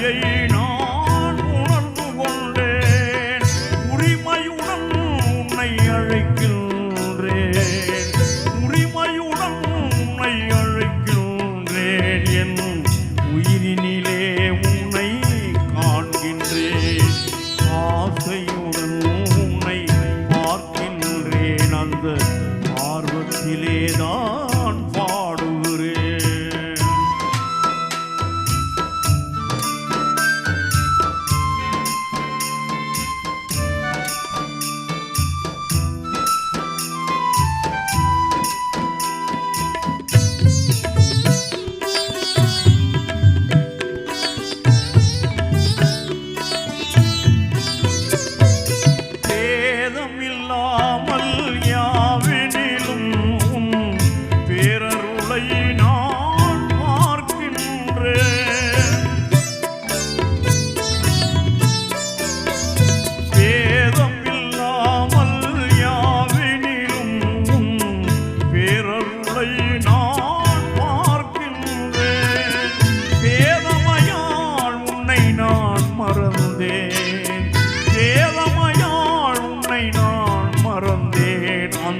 愿意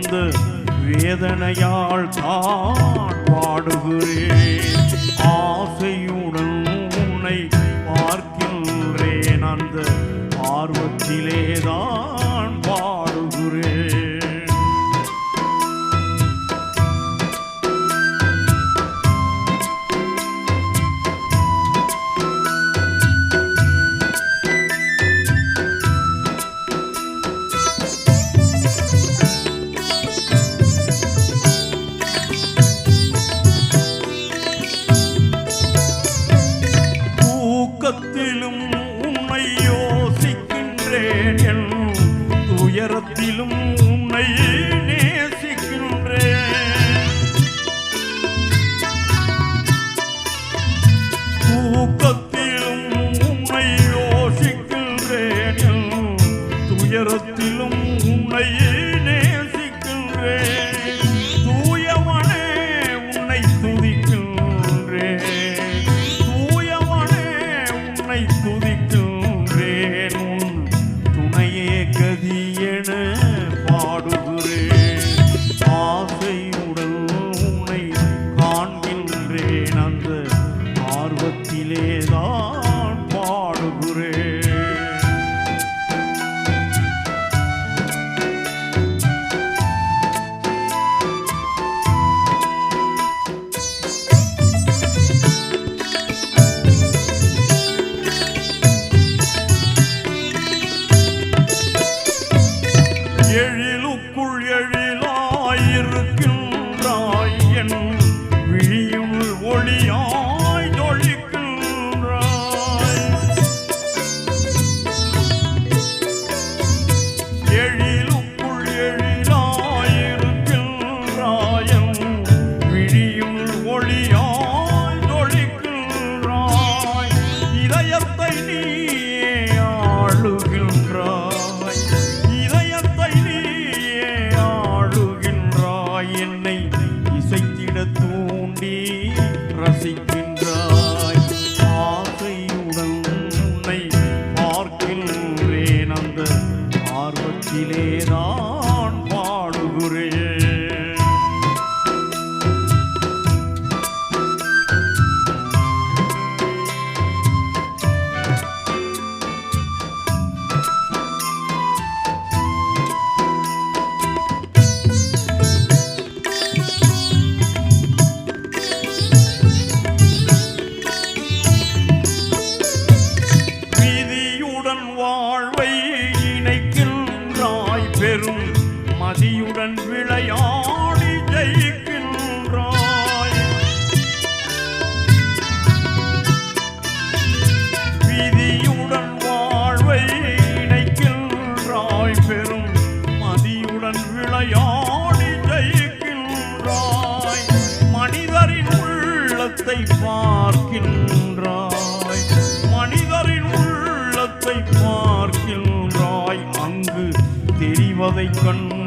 இந்த வேதனையால் தான் பாடுகிறேன். Rico. மதியுடன் வாழ்வை இணைக்கின்றாய் பெரும் மதியுடன் விளையா தெரிவதைக் கண்டு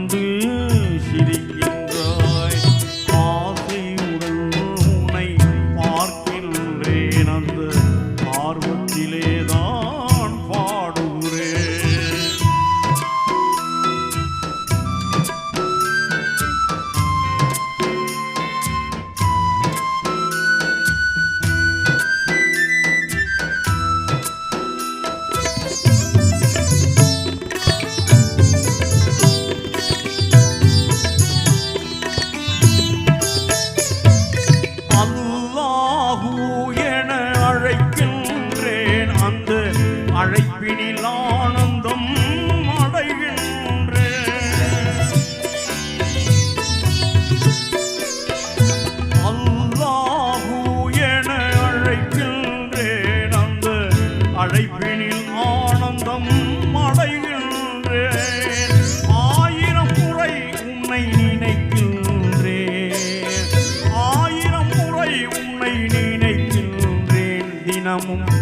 நினைக்கின்றேன்